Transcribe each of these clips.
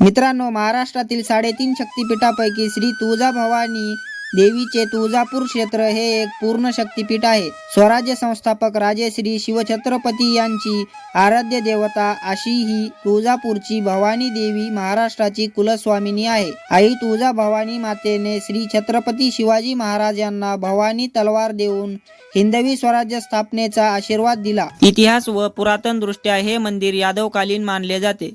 मित्रांनो महाराष्ट्रातील साडेतीन शक्तिपीठापैकी श्री तुळजाभवानी देवीचे तुळजापूर क्षेत्र हे एक पूर्ण शक्तिपीठ आहे. स्वराज्य संस्थापक राजे श्री शिवछत्रपती यांची आराध्य देवता अशी ही तुळजापूरची भवानी देवी महाराष्ट्राची कुलस्वामिनी आहे. आई तुळजा भवानी मातेने श्री छत्रपती शिवाजी महाराज यांना भवानी तलवार देऊन हिंदवी स्वराज्य स्थापनेचा आशीर्वाद दिला. इतिहास व पुरातन दृष्ट्या हे मंदिर यादवकालीन मानले जाते.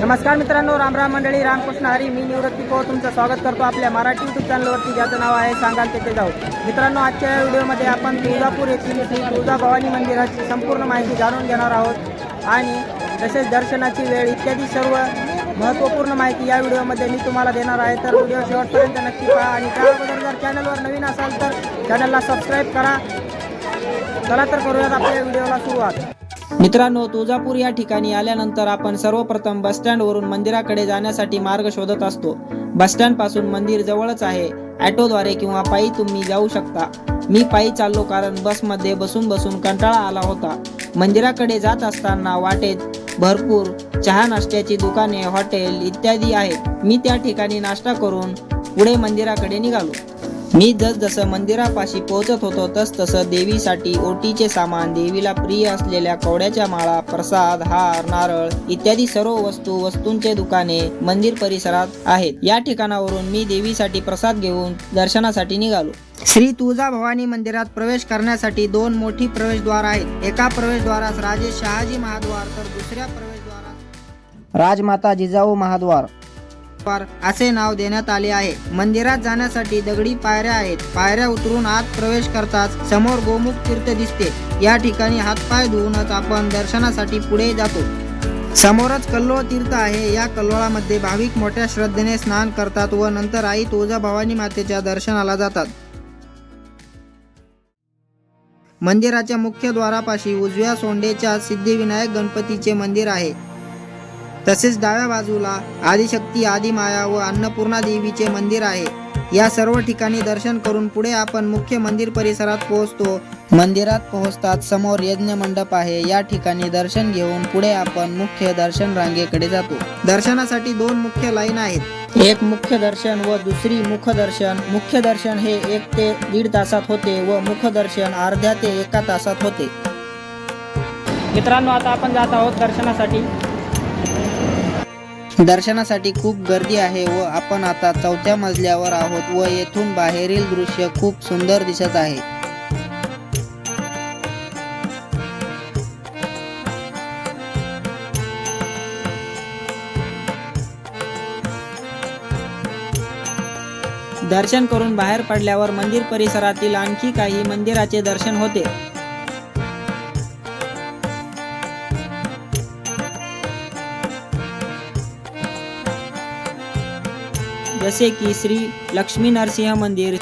नमस्कार मित्रांनो रामराम मंडळी रामकृष्ण हरी मी निवृत्ती को तुमचं स्वागत करतो आपल्या मराठी युट्यूब चॅनलवरती ज्याचं नाव आहे सांगाल तेथे जाऊ. मित्रांनो आजच्या या व्हिडिओमध्ये आपण तुळजापूर येथील श्री तुळजाभवानी मंदिराची संपूर्ण माहिती जाणून घेणार आहोत. आणि तसेच दर्शनाची वेळ इत्यादी सर्व महत्त्वपूर्ण माहिती या व्हिडिओमध्ये मी तुम्हाला देणार आहे. तर व्हिडिओ शेवटपर्यंत नक्की पहा. आणि त्या अगोदर जर चॅनलवर नवीन असाल तर चॅनलला सबस्क्राईब करा. चला तर करूयात आपल्या व्हिडिओला सुरुवात. मित्रांनो तुळजापूर या ठिकाणी आल्यानंतर आपण सर्वप्रथम बस स्टँड वरून मंदिराकडे जाण्यासाठी मार्ग शोधत असतो. बस स्टँडपासून मंदिर जवळच आहे. ॲटोद्वारे किंवा पायी तुम्ही जाऊ शकता. मी पायी चाललो कारण बसमध्ये बसून बसून कंटाळा आला होता. मंदिराकडे जात असताना वाटेत भरपूर चहा नाश्त्याची दुकाने हॉटेल इत्यादी आहेत. मी त्या ठिकाणी नाश्ता करून पुढे मंदिराकडे निघालो. मी जसजसं मंदिरापाशी पोहोचत होतो तस तसं देवीसाठी ओटीचे सामान देवीला प्रिय असलेल्या कवड्याच्या माळा प्रसाद हार नारळ इत्यादी सर्व वस्तू वस्तूंचे दुकाने मंदिर परिसरात आहेत. या ठिकाणावरून मी देवीसाठी प्रसाद घेऊन दर्शनासाठी निघालो. श्री तुळजा भवानी मंदिरात प्रवेश करण्यासाठी दोन मोठी प्रवेशद्वार आहेत. एका प्रवेशद्वारास राजे शहाजी महाद्वार तर दुसऱ्या प्रवेशद्वारास राजमाता जिजाऊ महाद्वार. द्वार असे नाव देण्यात आले आहे. मंदिरात जाण्यासाठी दगडी पायऱ्या आहेत. पायऱ्या उतरून आत प्रवेश करताच समोर गोमुख तीर्थ दिसते. या ठिकाणी हातपाय धुवूनच आपण दर्शनासाठी पुढे जातो. समोरच कल्लोळ तीर्थ आहे. या कल्लोळामध्ये भाविक मोठ्या श्रद्धेने स्नान करतात व नंतर आई तुळजा भवानी मातेच्या दर्शनाला जातात. मंदिराच्या मुख्य द्वारापाशी उजव्या सोंडेच्या सिद्धिविनायक गणपतीचे मंदिर आहे. तसेच डाव्या बाजूला आदिशक्ती आदिमाया व अन्नपूर्णा देवीचे मंदिर आहे. या सर्व ठिकाणी दर्शन करून पुढे आपण मुख्य मंदिर परिसरात पोहोचतो. मंदिरात पोहोचतात समोर यज्ञ मंडप आहे. या ठिकाणी दर्शन घेऊन पुढे आपण मुख्य दर्शन रांगेकडे जातो. दर्शनासाठी दोन मुख्य लाईन आहेत. एक मुख्य दर्शन व दुसरी मुखदर्शन मुख्य दर्शन हे एक ते दीड तासात होते व मुखदर्शन अर्ध्या ते एका तासात होते. मित्रांनो आता आपण जात आहोत दर्शनासाठी. दर्शनासाठी खूप गर्दी आहे व आपण आता चौथ्या मजल्यावर आहोत व येथून बाहेरील दृश्य खूप सुंदर दिसत आहे. दर्शन करून बाहेर पडल्यावर मंदिर परिसरातील आणखी काही मंदिराचे दर्शन होते. जसे की श्री लक्ष्मी नरसिंह मंदिर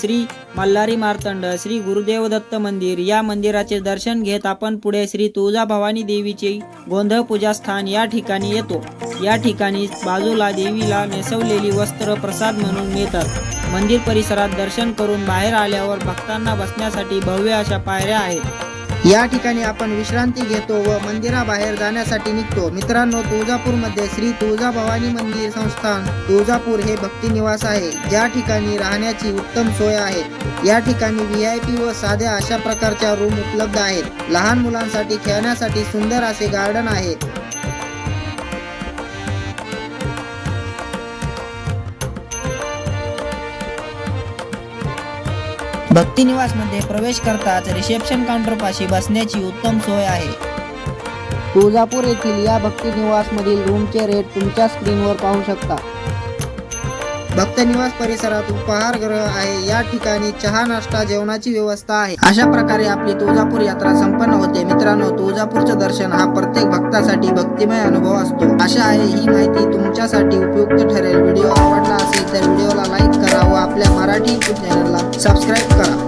श्री मल्हारी मार्तंड श्री गुरुदेव दत्त मंदिर. या मंदिराचे दर्शन घेत आपण पुढे श्री तुळजा भवानी देवीचे गोंधळ पूजा स्थान या ठिकाणी येतो. या ठिकाणी बाजूला देवीला नेसवलेली वस्त्र प्रसाद म्हणून मिळतात मंदिर परिसरात दर्शन करून बाहेर आल्यावर भक्तांना बसण्यासाठी भव्य अशा पायऱ्या आहेत. या ठिकाणी आपण विश्रांती घेतो व मंदिराबाहेर जाण्यासाठी निघतो. मित्रांनो तुळजापूरमध्ये श्री तुळजा भवानी मंदिर संस्थान तुळजापूर हे भक्ती निवास आहे. ज्या ठिकाणी राहण्याची उत्तम सोय आहे या ठिकाणी व्ही आय पी व साध्या अशा प्रकारच्या रूम उपलब्ध आहेत. लहान मुलांसाठी खेळण्यासाठी सुंदर असे गार्डन आहे. भक्ती मध्ये प्रवेश करताच रिसेप्शन काउंटर पाशी बसण्याची उत्तम सोय आहे. तुळजापूर येथील या भक्ती मधील रूमचे रेट तुमच्या स्क्रीनवर पाहू शकता. भक्त निवास परिसरात उपहारगृह आहे. या ठिकाणी चहा नाश्ता जेवणाची व्यवस्था आहे. अशा प्रकारे आपली तुळजापूर यात्रा संपन्न होते. मित्रांनो तुळजापूरचं दर्शन हा प्रत्येक भक्तासाठी भक्तिमय अनुभव असतो. अशा आहे ही माहिती तुमच्यासाठी उपयुक्त ठरेल. व्हिडिओ आवडला असेल तर व्हिडिओला लाईक आपल्या मराठी यूट्यूब चॅनलला सबस्क्राईब करा.